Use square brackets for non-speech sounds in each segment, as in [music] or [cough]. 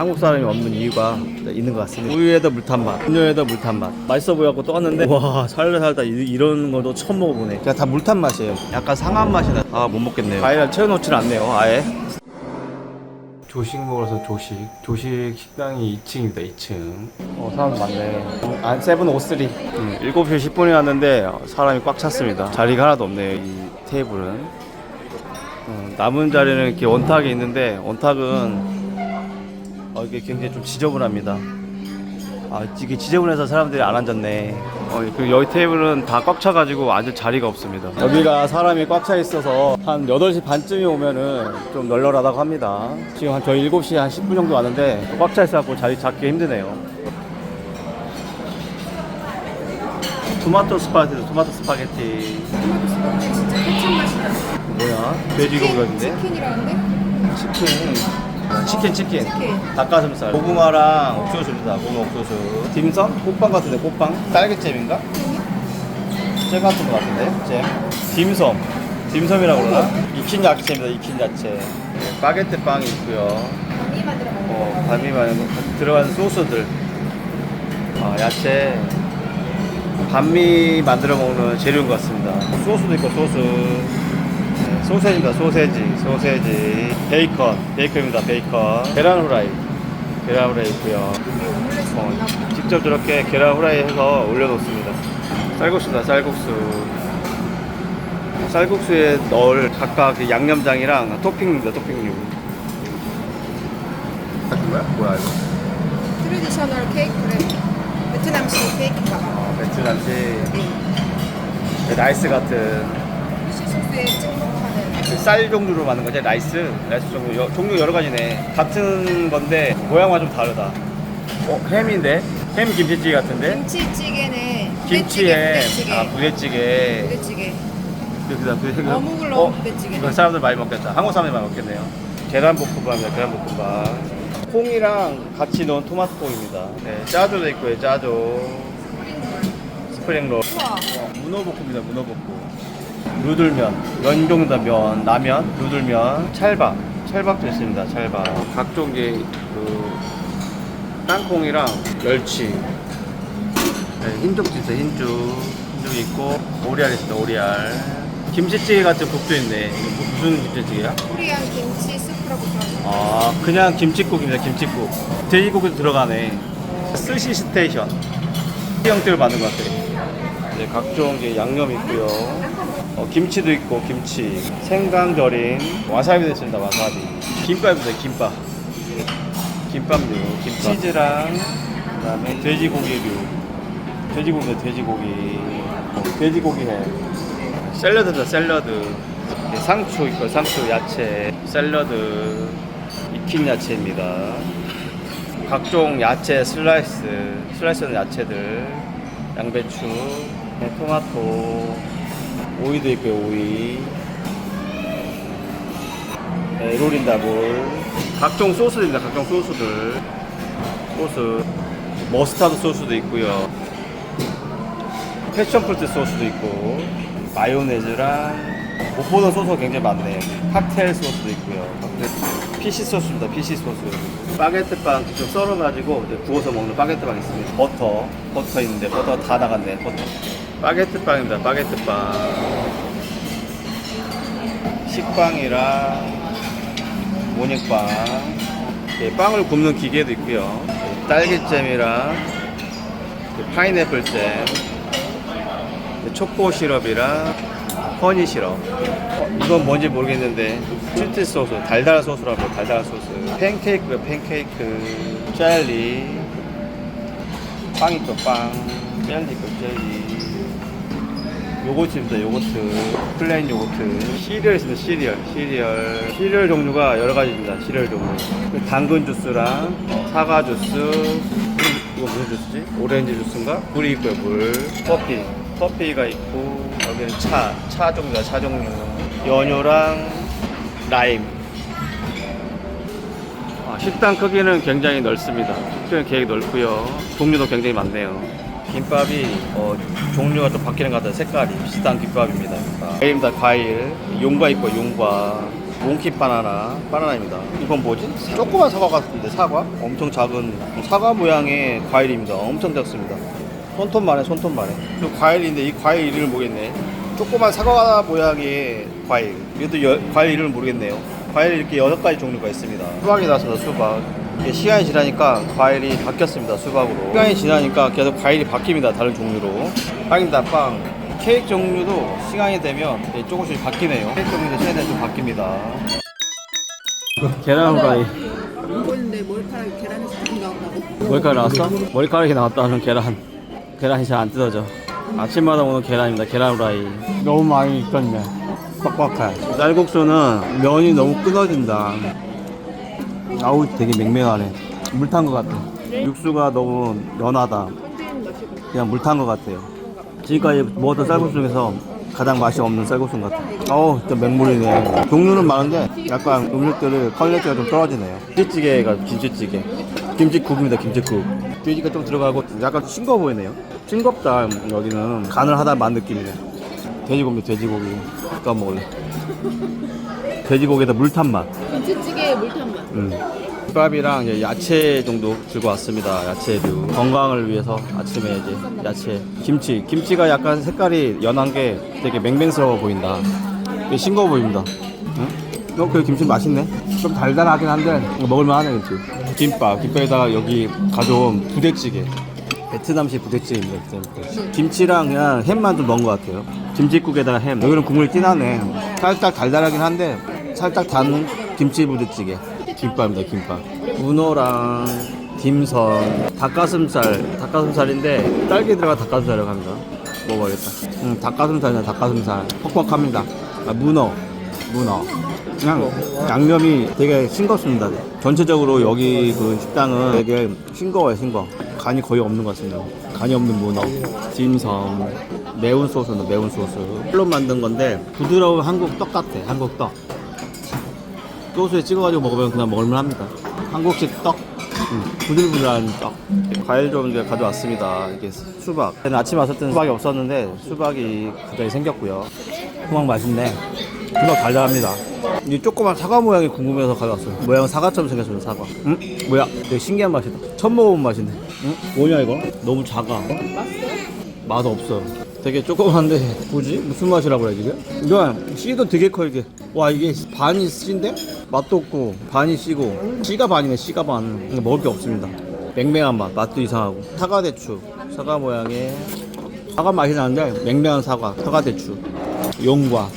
한국 사람이 없는 이유가 있는 것 같습니다. 우유에다 물탄 맛, 음료에다 물탄 맛. 맛있어 보여갖고 또 왔는데 와 살다 살다 이- 이런 거도 처음 먹어보네. 그냥 다 물탄 맛이에요. 약간 상한 맛이 나. 아 못 먹겠네요. 과일을 채워놓질 않네요. 아예. 조식 먹으러서 조식. 조식 식당이 2층입니다. 2층. 어 사람 많네. 아 세븐 오쓰리. 음, 7시 10분에 왔는데 사람이 꽉 찼습니다. 자리가 하나도 없네요. 이 테이블은. 음, 남은 자리는 이렇게 원탁이 있는데 원탁은 어, 이게 굉장히 좀 지저분합니다. 아, 이게 지저분해서 사람들이 안 앉았네. 어, 그리고 여기 테이블은 다 꽉 차가지고 앉을 자리가 없습니다. 여기가 사람이 꽉 차 있어서 한 8시 반쯤에 오면은 좀 널널하다고 합니다. 지금 한 저희 7시 한 10분 정도 왔는데 꽉 차 있어갖고 자리 잡기 힘드네요. 토마토 스파게티, 토마토 스파게티. 토마토 스파게티 진짜 케찹 맛이다. 뭐야? 돼지고기 같은데? 치킨이라는데? 치킨. 치킨, 치킨. 치킨. 닭가슴살. 고구마랑 옥수수입니다. 고구마 옥수수. 딤섬? 꽃빵 같은데, 꽃빵? 딸기잼인가? 잼 같은 거 같은데? 잼. 딤섬. 딤섬이라고 그러나? 익힌 야채입니다, 익힌 야채. 네, 바게트 빵이 있고요. 만들어 먹는 어, 반미만 들어가는 소스들. 아, 야채. 반미 만들어 먹는 재료인 것 같습니다. 소스도 있고, 소스. 네, 소세지입니다, 소세지. 소세지. 베이컨. 베이컨입니다, 베이컨. 계란 후라이. 계란 후라이 있고요. 어. 직접 저렇게 계란 후라이 해서 올려놓습니다. 쌀국수다, 쌀국수. 쌀국수에 넣을 각각 그 양념장이랑 토핑입니다, 토핑류. 뭐야? 뭐야, 이거? 트레디셔널 케이크 그래. 베트남식 케이크인가 봐. 어, 베트남식 네. 라이스 같은 소스에. 그 쌀 종류로 만든 거지? 라이스? 라이스 종류 여, 종류 여러 가지네. 같은 건데 모양만 좀 다르다. 어 햄인데? 햄 김치찌개 같은데? 김치찌개네. 김치에 부대찌개. 아 부대찌개. 부대찌개. 여기다 부대찌개 어묵을 넣은 부대찌개. 사람들 많이 먹겠다. 한국 사람들이 많이 먹겠네요. 계란 볶음밥입니다 계란 볶음밥. 콩이랑 같이 넣은 토마토 콩입니다. 네 짜조도 있고요 짜조. 스프링롤. 우와. 어, 문어 볶음입니다 문어 볶음 누들면 면종다 면 라면 누들면 찰밥 찰밥도 있습니다 찰밥 각종 이제 그 땅콩이랑 멸치. 네, 흰죽도 있어요 흰죽 흰죽 있고 오리알 있습니다 오리알. 김치찌개 같은 국도 있네. 이거 무슨 김치찌개야? 코리안 김치 스프라고 써있어. 아 그냥 김치국입니다 김치국. 돼지고기도 들어가네. 스시 스테이션. 형태로 만든 것 같아요. 네, 각종 이제 양념 있고요 어, 김치도 있고 김치. 생강 절임 와사비도 있습니다 와사비. 김밥입니다 김밥. 김밥류 김 치즈랑 그다음에 돼지고기류. 돼지고기다 돼지고기. 어, 돼지고기 해. 샐러드다 샐러드. 네, 상추 있고 상추 야채. 샐러드. 익힌 야채입니다. 각종 야채 슬라이스. 슬라이스는 야채들. 양배추. 네, 토마토 오이도 있고요 오이. 네, 롤인다볼 각종 소스입니다 각종 소스들. 소스. 머스타드 소스도 있고요. 패션프루트 소스도 있고 마요네즈랑 못 보던 소스가 굉장히 많네요. 칵테일 소스도 있고요. 피시 소스입니다 피시 소스. 바게트 빵 직접 썰어가지고 구워서 먹는 바게트 빵 있습니다. 버터. 버터 있는데 버터 다 나갔네 버터 바게트 빵입니다. 바게트 빵. 식빵이랑 모닝빵. 예, 빵을 굽는 기계도 있고요. 예, 딸기잼이랑 그 파인애플잼. 초코 시럽이랑 허니 시럽. 어, 이건 뭔지 모르겠는데 스위트 소스 달달한 소스라고 달달한 소스. 팬케이크요 팬케이크. 젤리. 빵 있고 빵. 젤리 있고 젤리 요거트입니다 요거트. 플레인 요거트. 시리얼 있습니다 시리얼. 시리얼. 시리얼 종류가 여러 가지 입니다 시리얼 종류. 그 당근 주스랑 사과 주스. 이거 무슨 주스지? 오렌지 주스인가? 물이 있고요 물. 커피. 커피가 있고 여기는 차, 차 종류다 차 종류. 연유랑 라임. 아, 식당 크기는 굉장히 넓습니다. 식당 계획 넓고요. 종류도 굉장히 많네요 김밥이 어, 종류가 좀 바뀌는 것 같아요 색깔이 비슷한 김밥입니다 과일입니다 과일 용과 있고 용과 몽키 바나나 바나나입니다. 이건 뭐지? 조그만 사과 같은데 사과? 엄청 작은 사과 모양의 과일입니다. 엄청 작습니다. 손톱만해 손톱만해. 이 과일인데 이 과일 이름을 모르겠네. 조그만 사과 모양의 과일. 이것도 여- 과일 이름을 모르겠네요. 과일 이렇게 여섯 가지 종류가 있습니다. 수박이 나왔습니다. 수박. 시간이 지나니까 과일이 바뀌었습니다. 수박으로. 시간이 지나니까 계속 과일이 바뀝니다. 다른 종류로. 빵입니다. 빵. 케이크 종류도 시간이 되면 조금씩 바뀌네요. 케이크 종류도 시간이 되면 좀 바뀝니다. 계란 후라이. 보고 있는데 머리카락이 계란에서 좀 나온다고. 머리카락 나왔어? 머리카락이 나왔다는 계란. 계란이 잘 안 뜯어져. 아침마다 오는 계란입니다. 계란 후라이. 너무 많이 익었네. 빡빡해. 쌀국수는 면이 너무 끊어진다. 아우 되게 맹맹하네. 물 탄 것 같아. 육수가 너무 연하다. 그냥 물 탄 것 같아요. 지금까지 먹었던 쌀국수 중에서 가장 맛이 없는 쌀국수 같아. 어우, 진짜 맹물이네. 종류는 많은데 약간 음식들의 퀄리티가 좀 떨어지네요. 김치찌개가 김치찌개. 김치국입니다, 김치국. 돼지가 좀 들어가고 약간 싱거워 보이네요. 싱겁다, 여기는. 간을 하다 만 느낌이네. 돼지고기, 돼지고기. 아까 먹을래. 돼지고기에다 물 탄 맛. 김치찌개에 물 탄 맛. 음. 밥이랑 이제 야채 정도 들고 왔습니다. 야채류 건강을 위해서 아침에 이제 야채, 김치. 김치가 약간 색깔이 연한 게 되게 맹맹스러워 보인다. 되게 싱거워 보입니다. 응? 어, 그 김치 맛있네. 좀 달달하긴 한데 먹을만하네 김치. 김밥, 김밥에다가 여기 가져온 부대찌개. 베트남식 부대찌개입니다. 김치랑 그냥 햄만 좀 넣은 것 같아요. 김치국에다가 햄. 여기는 국물이 진하네. 살짝 달달하긴 한데 살짝 단 김치 부대찌개. 김밥입니다. 김밥. 문어랑 딤섬, 닭가슴살. 닭가슴살인데 딸기 들어가 닭가슴살이라고 합니다. 먹어야겠다. 음, 닭가슴살이나 닭가슴살. 퍽퍽합니다. 아, 문어. 문어. 그냥 양념이 되게 싱겁습니다. 전체적으로 여기 그 식당은 되게 싱거워요, 싱거워. 간이 거의 없는 것 같습니다. 간이 없는 문어, 딤섬, 매운 소스는 매운 소스. 풀로 만든 건데 부드러운 한국 떡 같아, 한국 떡. 소스에 찍어가지고 먹으면 그냥 먹을만 합니다. 한국식 떡, 음, 부들부들한 떡. 과일 좀 이제 가져왔습니다. 이게 수박. 저는 아침에 왔을 때는 수박이 없었는데 수박이 갑자기 생겼고요. 수박 맛있네. 수박 달달합니다. 이 조그만 사과 모양이 궁금해서 가져왔어요. 모양은 사과처럼 생겼습니다. 사과. 응? 뭐야? 되게 신기한 맛이다. 처음 먹어본 맛인데. 응? 뭐냐 이거? 너무 작아. 맛 없어. 되게 조그만데 뭐지? 무슨 맛이라고 그래 지금? 이거 씨도 되게 커 이게. 와 이게 반이 씨인데 맛도 없고 반이 씨고 씨가 반이네 씨가 반. 먹을 게 없습니다. 맹맹한 맛, 맛도 이상하고. 사과 대추, 사과 모양의 사과 맛이 나는데 맹맹한 사과, 사과 대추, 용과.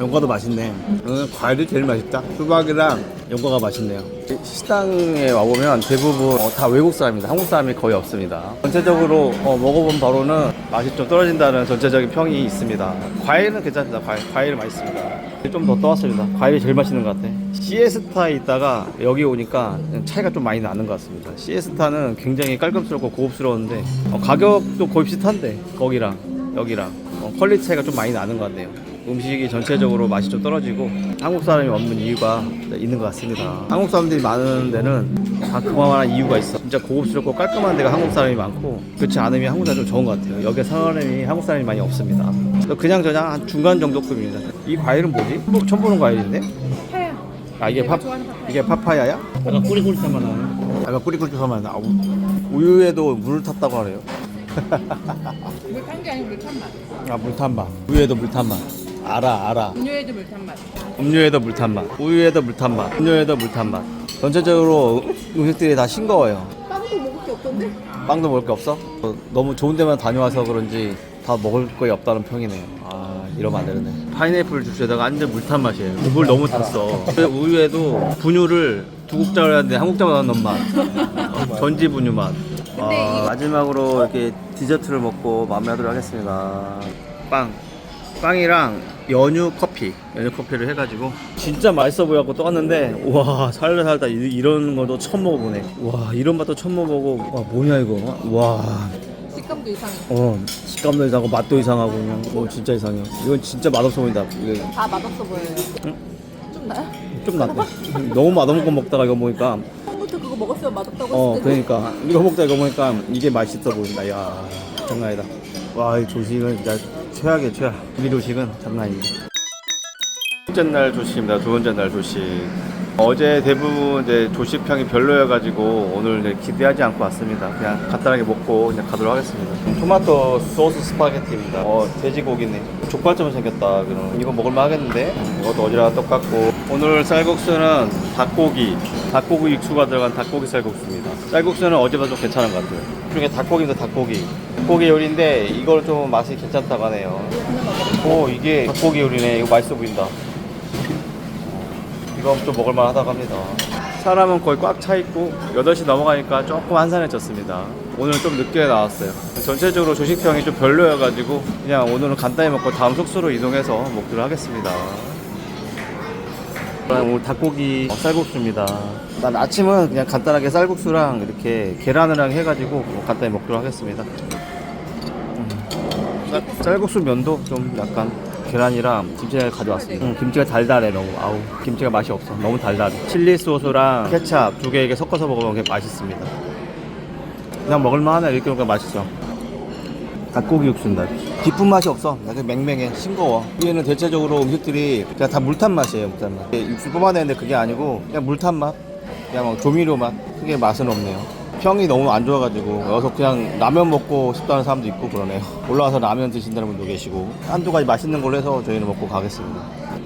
용과도 맛있네. 오늘 과일이 제일 맛있다. 수박이랑 용과가 맛있네요. 식당에 와보면 대부분 어, 다 외국 사람입니다. 한국 사람이 거의 없습니다. 전체적으로 어, 먹어본 바로는 맛이 좀 떨어진다는 전체적인 평이 있습니다. 과일은 괜찮습니다. 과일, 과일은 맛있습니다. 좀 더 떠왔습니다. 과일이 제일 맛있는 것 같아. 시에스타에 있다가 여기 오니까 차이가 좀 많이 나는 것 같습니다. 시에스타는 굉장히 깔끔스럽고 고급스러운데 어, 가격도 거의 비슷한데 거기랑 여기랑 어, 퀄리티 차이가 좀 많이 나는 것 같네요. 음식이 전체적으로 맛이 좀 떨어지고 한국 사람이 없는 이유가 있는 것 같습니다. 한국 사람들이 많은 데는 다 그만한 이유가 있어. 진짜 고급스럽고 깔끔한 데가 한국 사람이 많고 그렇지 않으면 한국 사람이 좀 적은 것 같아요. 여기 사람이 한국 사람이 많이 없습니다. 그냥 저냥 한 중간 정도급입니다. 이 과일은 뭐지? 뭐, 처음 보는 과일인데? 파야. 아 이게 파 이게 파파야야? 약간 꾸리꾸리한 맛 나네. 약간 꾸리꾸리한 맛 나. 아, 우- 우유에도 물을 탔다고 하네요. [laughs] 물 탄 게 아니고 물 탄 맛. 아 물 탄 맛. 우유에도 물 탄 맛. 알아 알아. 음료에도 물탄 맛. 음료에도 물탄 맛, 우유에도 물탄 맛, 음료에도 물탄 맛. 전체적으로 음식들이 다 싱거워요. 빵도 먹을 게 없던데? 빵도 먹을 게 없어? 어, 너무 좋은 데만 다녀와서 그런지 다 먹을 거 없다는 평이네요. 아 이러면 안 되는데. 파인애플 주스에다가 완전 물탄 맛이에요. 물 너무 탔어. 그 우유에도 분유를 두 국자를 하는데 한 국자만 넣은 맛. 어, 전지 분유 맛. 아, 마지막으로 이렇게 디저트를 먹고 마무리하도록 하겠습니다. 빵. 빵이랑 연유 커피, 연유 커피를 해가지고 진짜 맛있어 보여갖고 또 왔는데 와 살다 살다 이- 이런 것도 처음 먹어보네. 와 이런 맛도 처음 먹어보고 와 뭐냐 이거. 와 식감도 이상해. 어, 식감도 이상하고 맛도 이상하고 그냥 어 진짜 이상해요. 이건 진짜 맛없어 보인다. 이거 다 맛없어 보여요. 응? 좀 나요? 좀 낫대. 너무 맛없는 거 먹다가 이거 보니까 처음부터 그거 먹었으면 맛없다고 어 했을 텐데. 그러니까 이거 먹다 이거 보니까 이게 맛있어 보인다. 야 장난 아니다. 와 이 조식은 진짜 최악의 최악. 이 조식은 장난 아니다. 번째 날 조식입니다. 두 번째 날 조식. 어제 대부분 이제 조식평이 별로여가지고 오늘 기대하지 않고 왔습니다. 그냥 간단하게 먹고 그냥 가도록 하겠습니다. 토마토 소스 스파게티입니다. 어, 돼지고기네. 족발처럼 생겼다. 그럼 이거 먹을만 하겠는데? 이것도 어지랑 똑같고. 오늘 쌀국수는 닭고기, 닭고기 육수가 들어간 닭고기 쌀국수입니다. 쌀국수는 어제보다 좀 괜찮은 것 같아요. 그 중에 닭고기입니다, 닭고기. 닭고기 요리인데 이걸 좀 맛이 괜찮다고 하네요. 오, 이게 닭고기 요리네. 이거 맛있어 보인다. 이거 좀 먹을만 하다고 합니다. 사람은 거의 꽉 차 있고 8시 넘어가니까 조금 한산해졌습니다. 오늘 좀 늦게 나왔어요. 전체적으로 조식평이 좀 별로여가지고 그냥 오늘은 간단히 먹고 다음 숙소로 이동해서 먹도록 하겠습니다. 오늘 닭고기 어, 쌀국수입니다. 난 아침은 그냥 간단하게 쌀국수랑 이렇게 계란이랑 해가지고 뭐 간단히 먹도록 하겠습니다. 음. 쌀- 쌀국수 면도 좀 약간 계란이랑 김치를 가져왔습니다. 음, 김치가 달달해 너무. 아우 김치가 맛이 없어. 너무 달달해. 칠리 소스랑 케찹 두 개 이게 섞어서 먹으면 그게 맛있습니다. 그냥 먹을만하네 이렇게 먹으면 맛있어. 닭고기 육수인다. 깊은 맛이 없어. 약간 맹맹해. 싱거워. 얘는 대체적으로 음식들이 그냥 다 물탄 맛이에요. 물탄 맛. 육수 뽑아내는데 그게 아니고 그냥 물탄 맛. 그냥 뭐 조미료 맛. 크게 맛은 없네요. 평이 너무 안 좋아가지고 여기서 그냥 라면 먹고 싶다는 사람도 있고 그러네요. 올라와서 라면 드신다는 분도 계시고 한두 가지 맛있는 걸로 해서 저희는 먹고 가겠습니다.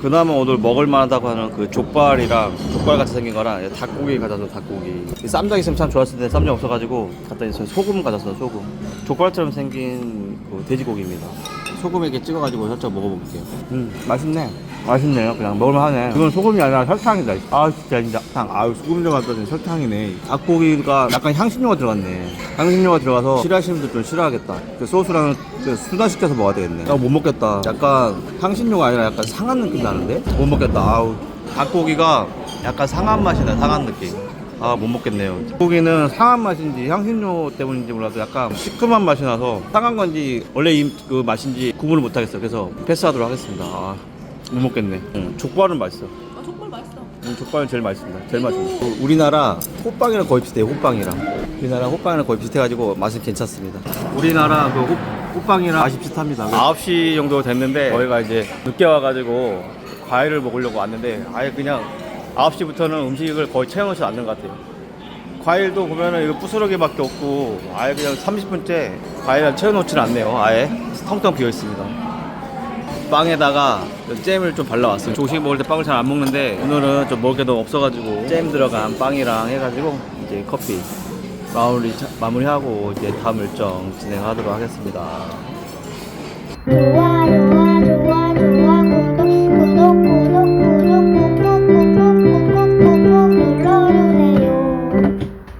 그나마 오늘 먹을 만하다고 하는 그 족발이랑 족발 같이 생긴 거랑 닭고기 가져서 닭고기. 이 쌈장 있으면 참 좋았을 텐데 쌈장 없어가지고 갖다 저 소금 가져서 소금. 족발처럼 생긴 그 돼지고기입니다. 소금에 이렇게 찍어가지고 살짝 먹어볼게요. 음 맛있네 맛있네요. 그냥 먹을만하네. 이건 소금이 아니라 설탕이다. 아 진짜 진짜. 탕. 아유 소금 들어갔더니 설탕이네. 닭고기가 약간 향신료가 들어갔네. 향신료가 들어가서 싫어하시는 분들 좀 싫어하겠다. 그 소스랑 그 순화시켜서 먹어야 되겠네. 나 못 먹겠다. 약간 향신료가 아니라 약간 상한 느낌 나는데? 못 먹겠다. 아우 닭고기가 약간 상한 맛이 나 상한 느낌. 아 못 먹겠네요. 고기는 상한 맛인지 향신료 때문인지 몰라도 약간 시큼한 맛이 나서 상한 건지 원래 이 그 맛인지 구분을 못 하겠어 그래서 패스하도록 하겠습니다. 아, 못 먹겠네 응. 족발은 맛있어 아, 족발 맛있어. 음, 족발은 제일 맛있습니다. 제일 맛있습니다. 그 우리나라 호빵이랑 거의 비슷해요. 호빵이랑. 우리나라 호빵이랑 거의 비슷해가지고 맛은 괜찮습니다. 우리나라 그 호, 호빵이랑 맛이 비슷합니다. 9시 정도 됐는데 저희가 이제 늦게 와가지고 과일을 먹으려고 왔는데 아예 그냥 9시부터는 음식을 거의 채워놓지 않는 것 같아요. 과일도 보면은 이거 부스러기밖에 없고 아예 그냥 30분째 과일을 채워놓지는 않네요. 아예 텅텅 비어 있습니다. 빵에다가 잼을 좀 발라왔어요. 조식 먹을 때 빵을 잘 안 먹는데 오늘은 좀 먹을 게 너무 없어가지고 잼 들어간 빵이랑 해가지고 이제 커피 마무리 마무리하고 이제 다음 일정 진행하도록 하겠습니다. 우와